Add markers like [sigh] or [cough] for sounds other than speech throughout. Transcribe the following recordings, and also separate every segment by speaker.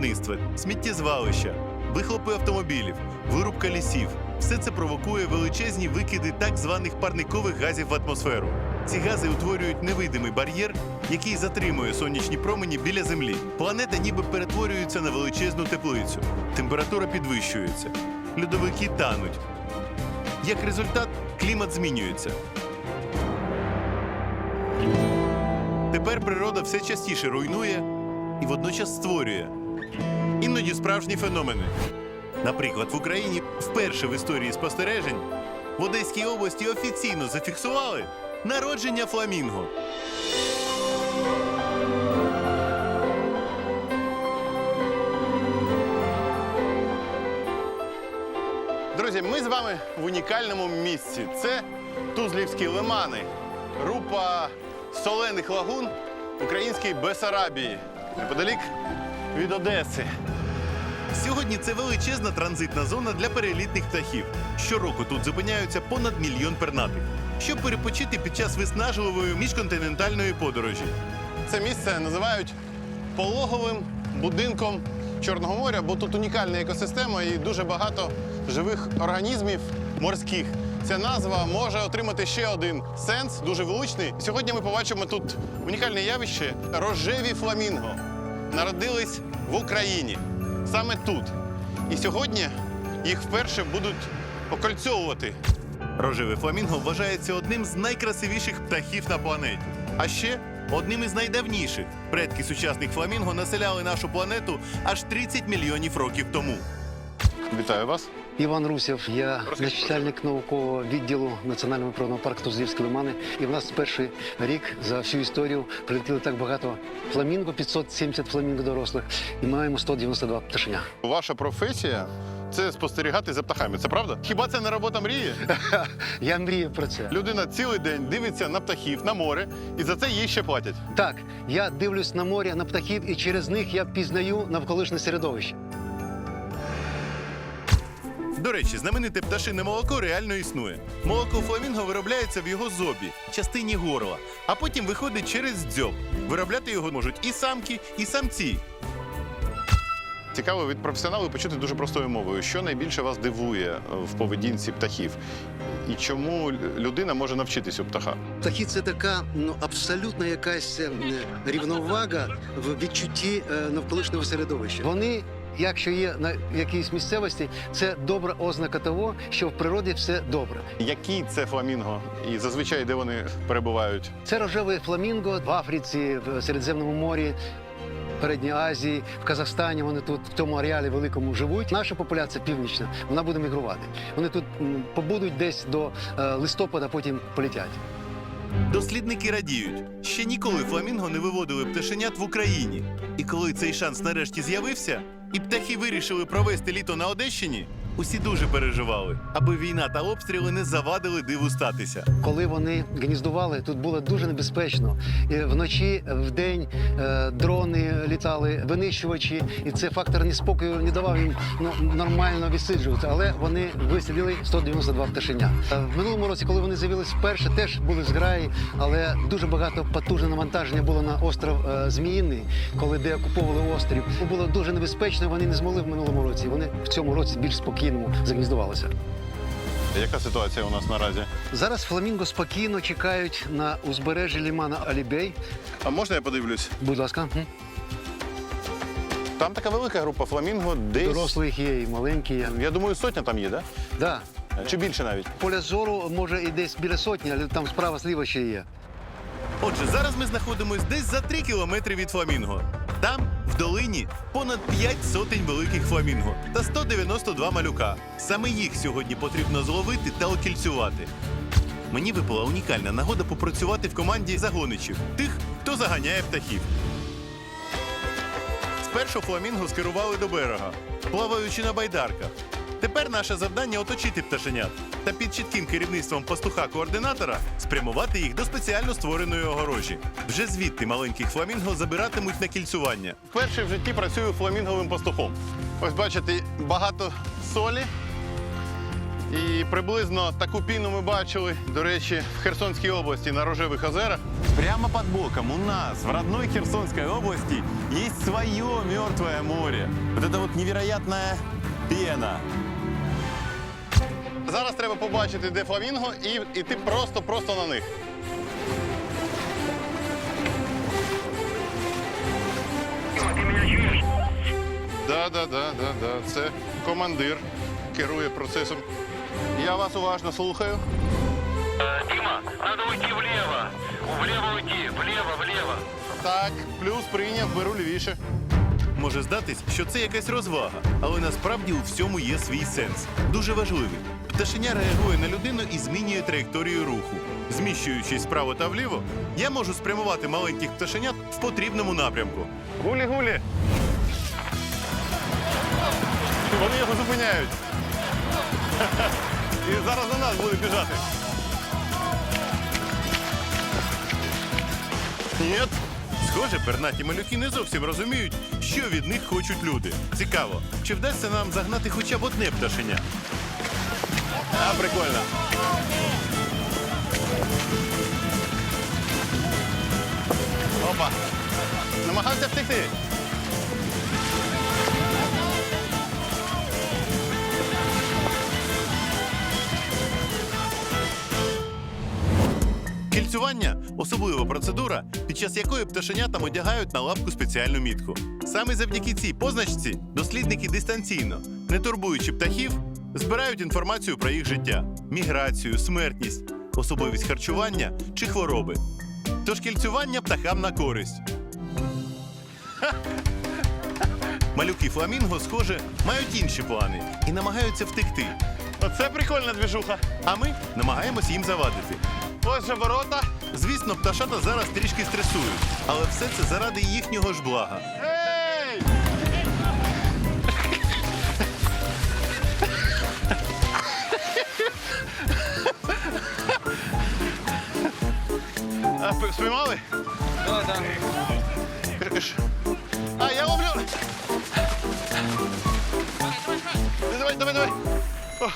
Speaker 1: виробництва, сміттєзвалища, вихлопи автомобілів, вирубка лісів. Все це провокує величезні викиди так званих парникових газів в атмосферу. Ці гази утворюють невидимий бар'єр, який затримує сонячні промені біля землі. Планета ніби перетворюється на величезну теплицю. Температура підвищується, льодовики тануть. Як результат, клімат змінюється. Тепер природа все частіше руйнує і водночас створює. Іноді справжні феномени. Наприклад, в Україні вперше в історії спостережень в Одеській області офіційно зафіксували народження фламінго. Друзі, ми з вами в унікальному місці. Це Тузлівські лимани, група солених лагун української Бесарабії, неподалік від Одеси. Сьогодні це величезна транзитна зона для перелітних птахів. Щороку тут зупиняються понад мільйон пернатих, щоб перепочити під час виснажливої міжконтинентальної подорожі. Це місце називають пологовим будинком Чорного моря, бо тут унікальна екосистема і дуже багато живих організмів морських. Ця назва може отримати ще один сенс, дуже влучний. Сьогодні ми побачимо тут унікальне явище рожеві фламінго. Народились в Україні, саме тут. І сьогодні їх вперше будуть окольцьовувати. Рожеве фламінго вважається одним з найкрасивіших птахів на планеті. А ще одним із найдавніших. Предки сучасних фламінго населяли нашу планету аж 30 мільйонів років тому. Вітаю вас.
Speaker 2: Іван Русєв, я начальник наукового відділу Національного природного парку Тузлівські лимани. І в нас перший рік за всю історію прилетіло так багато фламінго, 570 фламінго дорослих, і маємо 192 пташеня.
Speaker 1: Ваша професія це спостерігати за птахами. Це правда? Хіба це не робота мрії? [laughs]
Speaker 2: Я мрію про це.
Speaker 1: Людина цілий день дивиться на птахів, на море, і за це їй ще платять.
Speaker 2: Так, я дивлюсь на море, на птахів, і через них я пізнаю навколишнє середовище.
Speaker 1: До речі, знамените пташине молоко реально існує. Молоко фламінго виробляється в його зобі, частині горла, а потім виходить через дзьоб. Виробляти його можуть і самки, і самці. Цікаво від професіоналу почути дуже простою мовою, що найбільше вас дивує е, в поведінці птахів, і чому людина може навчитись у птаха.
Speaker 2: Птахи це така ну абсолютно якась е, рівновага в відчутті е, навколишнього середовища. Вони, якщо є на якійсь місцевості, це добра ознака того, що в природі все добре.
Speaker 1: Який це фламінго? І зазвичай де вони перебувають?
Speaker 2: Це рожевий фламінго в Африці, в Середземному морі. Передній Азії, в Казахстані вони тут в цьому ареалі великому живуть. Наша популяція північна, вона буде мігрувати. Вони тут побудуть десь до е, листопада, потім полетять.
Speaker 1: Дослідники радіють. Ще ніколи фламінго не виводили пташенят в Україні. І коли цей шанс нарешті з'явився, і птахи вирішили провести літо на Одещині, усі дуже переживали, аби війна та обстріли не завадили диву статися.
Speaker 2: Коли вони гніздували, тут було дуже небезпечно. І вночі, вдень е, дрони літали, винищувачі, і це фактор неспокою не давав їм ну, нормально відсиджувати. Але вони висиділи 192 пташеня. Е, В минулому році, коли вони з'явились вперше, теж були зграї, але дуже багато потужне навантаження було на остров е, Зміїний, коли деокуповували острів. Було дуже небезпечно. Вони не змогли в минулому році. Вони в цьому році більш спокійному загніздувалися.
Speaker 1: Яка ситуація у нас наразі?
Speaker 2: Зараз фламінго спокійно чекають на узбережжі лімана Алібей.
Speaker 1: А можна я подивлюсь?
Speaker 2: Будь ласка,
Speaker 1: Там така велика група фламінго, десь.
Speaker 2: дорослих є і маленькі є.
Speaker 1: Я думаю, сотня там є, да?
Speaker 2: Да.
Speaker 1: Чи більше навіть?
Speaker 2: Поля зору може і десь біля сотні, але там справа зліва ще є.
Speaker 1: Отже, зараз ми знаходимось десь за 3 кілометри від фламінго. Там, в долині, понад 5 сотень великих фламінго та 192 малюка. Саме їх сьогодні потрібно зловити та окільцювати. Мені випала унікальна нагода попрацювати в команді загоничів, тих, хто заганяє птахів. Спершу фламінго скерували до берега, плаваючи на байдарках. Тепер наше завдання оточити пташенят та під чітким керівництвом пастуха-координатора спрямувати їх до спеціально створеної огорожі. Вже звідти маленьких фламінго забиратимуть на кільцювання. Перший в житті працюю фламінговим пастухом. Ось бачите, багато солі. І
Speaker 3: І приблизно таку піну ми бачили, до речі, в Херсонській області на рожевих озерах.
Speaker 1: Прямо под боком у нас, в родной Херсонской области, есть свое мертвое море. Вот это вот невероятная пена.
Speaker 3: Зараз треба побачити, де фламінго, і йти просто-просто на них. Да, да, да, да, да. Це командир керує процесом. Я вас уважно слухаю.
Speaker 4: Э, Дима, надо уйти влево. Влево уйти, влево, влево.
Speaker 3: Так, плюс прийняв, беру лівіше.
Speaker 1: Може здатись, що це якась розвага, але насправді у всьому є свій сенс. Дуже важливий. Пташеня реагує на людину і змінює траєкторію руху. Зміщуючись вправо та вліво, я можу спрямувати маленьких пташенят в потрібному напрямку.
Speaker 3: Гулі-гулі. Вони його зупиняють. І зараз на нас буде біжати.
Speaker 1: Ні. Схоже, пернаті малюки не зовсім розуміють, що від них хочуть люди. Цікаво, чи вдасться нам загнати хоча б одне пташеня?
Speaker 3: А, прикольно. Опа. Намагався втекти.
Speaker 1: Кільцювання особлива процедура, під час якої пташенятам одягають на лапку спеціальну мітку. Саме завдяки цій позначці дослідники дистанційно, не турбуючи птахів, збирають інформацію про їх життя, міграцію, смертність, особливість харчування чи хвороби. Тож кільцювання птахам на користь. Малюки фламінго, схоже, мають інші плани і намагаються втекти.
Speaker 3: Оце прикольна двіжуха.
Speaker 1: А ми намагаємось їм завадити.
Speaker 3: Ось же ворота.
Speaker 1: Звісно, пташата зараз трішки стресують, але все це заради їхнього ж блага.
Speaker 3: Ей! А, п- спіймали?
Speaker 4: Да, да.
Speaker 3: А, я ловлю. Давай, давай, давай. О.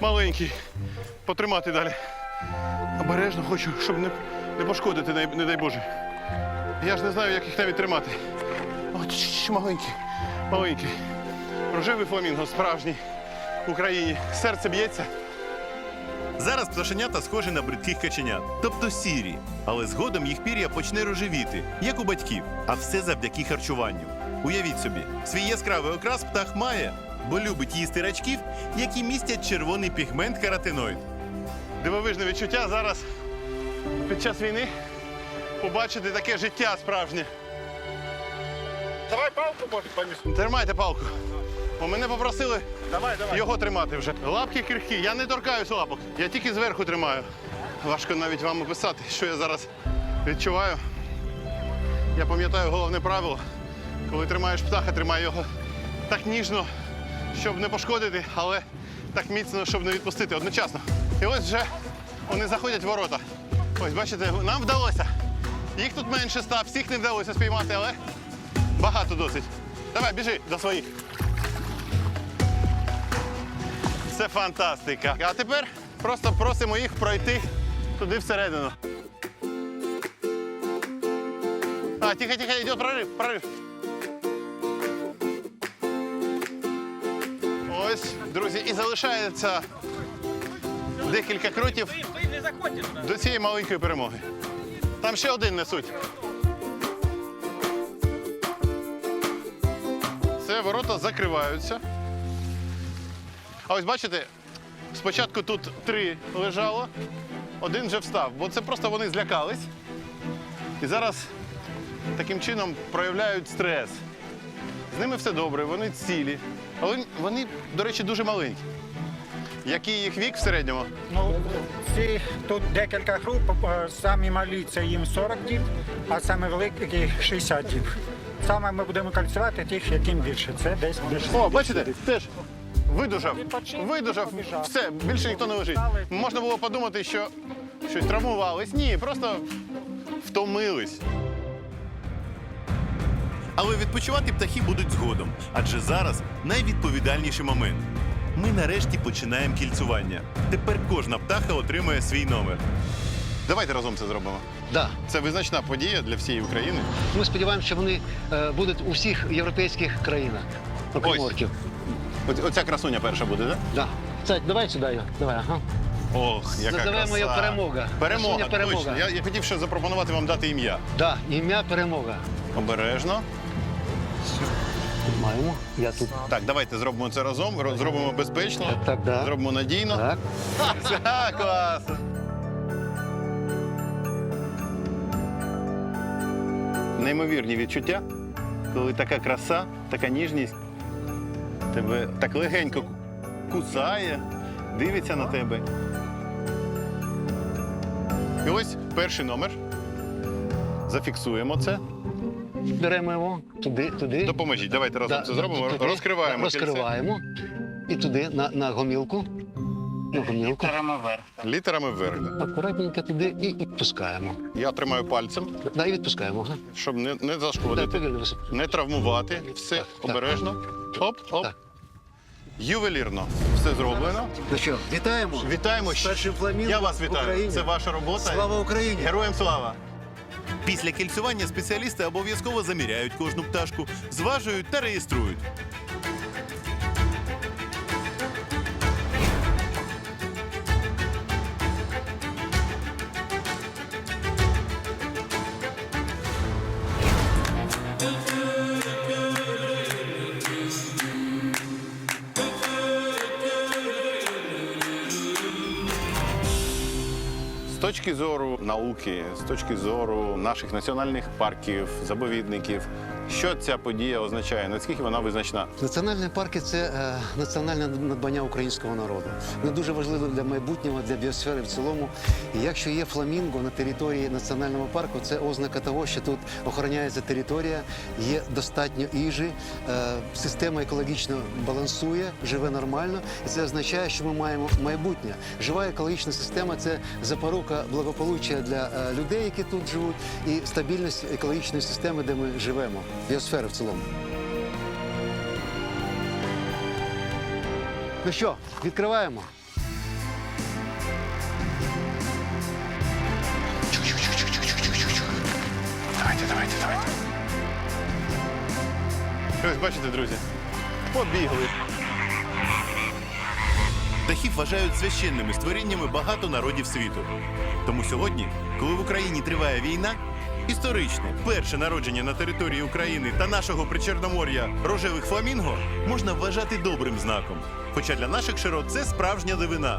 Speaker 3: Маленький. Потримати далі. Обережно хочу, щоб не, не пошкодити, не, не дай Боже. Я ж не знаю, як їх навіть тримати. О, ч- ч- ч, маленький. Маленький. Рожевий фламінго, справжній в Україні. Серце б'ється.
Speaker 1: Зараз пташенята схожі на бридких каченят, тобто сірі, але згодом їх пір'я почне рожевіти, як у батьків, а все завдяки харчуванню. Уявіть собі, свій яскравий окрас птах має, бо любить їсти рачків, які містять червоний пігмент каротиноїд.
Speaker 3: Дивовижне відчуття зараз під час війни побачити таке життя справжнє.
Speaker 5: Давай палку, може, поміж.
Speaker 3: Тримайте палку. Бо мене попросили
Speaker 5: Давай, давай.
Speaker 3: його тримати вже. Лапки крихкі, я не торкаюсь лапок. Я тільки зверху тримаю. Важко навіть вам описати, що я зараз відчуваю. Я пам'ятаю головне правило. Коли тримаєш птаха, тримай його так ніжно, щоб не пошкодити, але так міцно, щоб не відпустити одночасно. І ось вже вони заходять в ворота. Ось, бачите, нам вдалося. Їх тут менше ста, всіх не вдалося спіймати, але багато досить. Давай, біжи до своїх. Це фантастика. А тепер просто просимо їх пройти туди всередину. А, тихо, тихо, йде прорив, прорив. Ось, друзі, і залишається декілька кроків до цієї маленької перемоги. Там ще один несуть. Це ворота закриваються. А ось бачите, спочатку тут три лежало, один вже встав, бо це просто вони злякались. І зараз таким чином проявляють стрес. З ними все добре, вони цілі. Але вони, до речі, дуже маленькі. Який їх вік в середньому?
Speaker 5: Ну, ці тут декілька груп, е, самі малі це їм 40 діб, а саме великі 60 діб. Саме ми будемо кальцювати тих, яким більше. Це десь більше.
Speaker 3: О, бачите, теж видужав. Видужав. Все, більше ніхто не лежить. Можна було подумати, що щось травмувались. Ні, просто втомились.
Speaker 1: Але відпочивати птахи будуть згодом, адже зараз найвідповідальніший момент. Ми нарешті починаємо кільцювання. Тепер кожна птаха отримує свій номер.
Speaker 3: Давайте разом це зробимо.
Speaker 2: Да.
Speaker 3: Це визначна подія для всієї України.
Speaker 2: Ми сподіваємося, що вони е, будуть у всіх європейських країнах. Окрім
Speaker 3: Ось.
Speaker 2: орків.
Speaker 3: Оц- Оця красуня перша буде, так?
Speaker 2: Да. Сядь, давай сюди його. Давай, ага.
Speaker 3: Ох, яка
Speaker 2: Називаємо
Speaker 3: краса.
Speaker 2: її перемога.
Speaker 3: Перемога,
Speaker 2: Красуня перемога.
Speaker 3: точно. Я, я хотів ще запропонувати вам дати ім'я.
Speaker 2: Да, ім'я перемога.
Speaker 3: Обережно.
Speaker 2: Маємо. Я тут.
Speaker 3: Так, давайте зробимо це разом, ро- зробимо безпечно,
Speaker 2: Так, так, да.
Speaker 3: зробимо надійно.
Speaker 2: Так. [laughs]
Speaker 3: Ха, класно. Неймовірні відчуття, коли така краса, така ніжність тебе так легенько кусає, дивиться на тебе. І ось перший номер. Зафіксуємо це.
Speaker 2: Беремо його туди, туди.
Speaker 3: Допоможіть, давайте разом
Speaker 2: Да,
Speaker 3: це зробимо.
Speaker 2: туди.
Speaker 3: Розкриваємо.
Speaker 2: Розкриваємо. І туди, на, на гомілку. На гомілку.
Speaker 3: Літерами вверх. да.
Speaker 2: Акуратненько туди і відпускаємо.
Speaker 3: Я тримаю пальцем,
Speaker 2: Да, і відпускаємо. Ага.
Speaker 3: щоб не, не зашкодити.
Speaker 2: повільно
Speaker 3: Не травмувати, все
Speaker 2: Так, так.
Speaker 3: обережно. Оп, оп.
Speaker 2: Так.
Speaker 3: Ювелірно. Все зроблено.
Speaker 2: Ну що, вітаємо.
Speaker 3: Вітаємо.
Speaker 2: З першим фламінгом
Speaker 3: Я вас
Speaker 2: в
Speaker 3: вітаю.
Speaker 2: Україні.
Speaker 3: Це ваша робота.
Speaker 2: Слава Україні!
Speaker 3: Героям слава!
Speaker 1: Після кільцювання спеціалісти обов'язково заміряють кожну пташку, зважують та реєструють.
Speaker 3: Точки зору науки, з точки зору наших національних парків, заповідників, що ця подія означає? Наскільки вона визначна?
Speaker 2: Національні парки це е, національне надбання українського народу. Воно дуже важливо для майбутнього, для біосфери в цілому. І якщо є фламінго на території національного парку, це ознака того, що тут охороняється територія, є достатньо їжі, е, система екологічно балансує, живе нормально. І це означає, що ми маємо майбутнє. Жива екологічна система це запорука благополуччя для е, людей, які тут живуть, і стабільність екологічної системи, де ми живемо, біосфери в цілому. Ну що, відкриваємо?
Speaker 3: Давайте, давайте, давайте. Ось бачите, друзі, побігли.
Speaker 1: Птахів вважають священними створіннями багато народів світу. Тому сьогодні, коли в Україні триває війна, історичне перше народження на території України та нашого причорномор'я рожевих фламінго можна вважати добрим знаком. Хоча для наших широт це справжня дивина.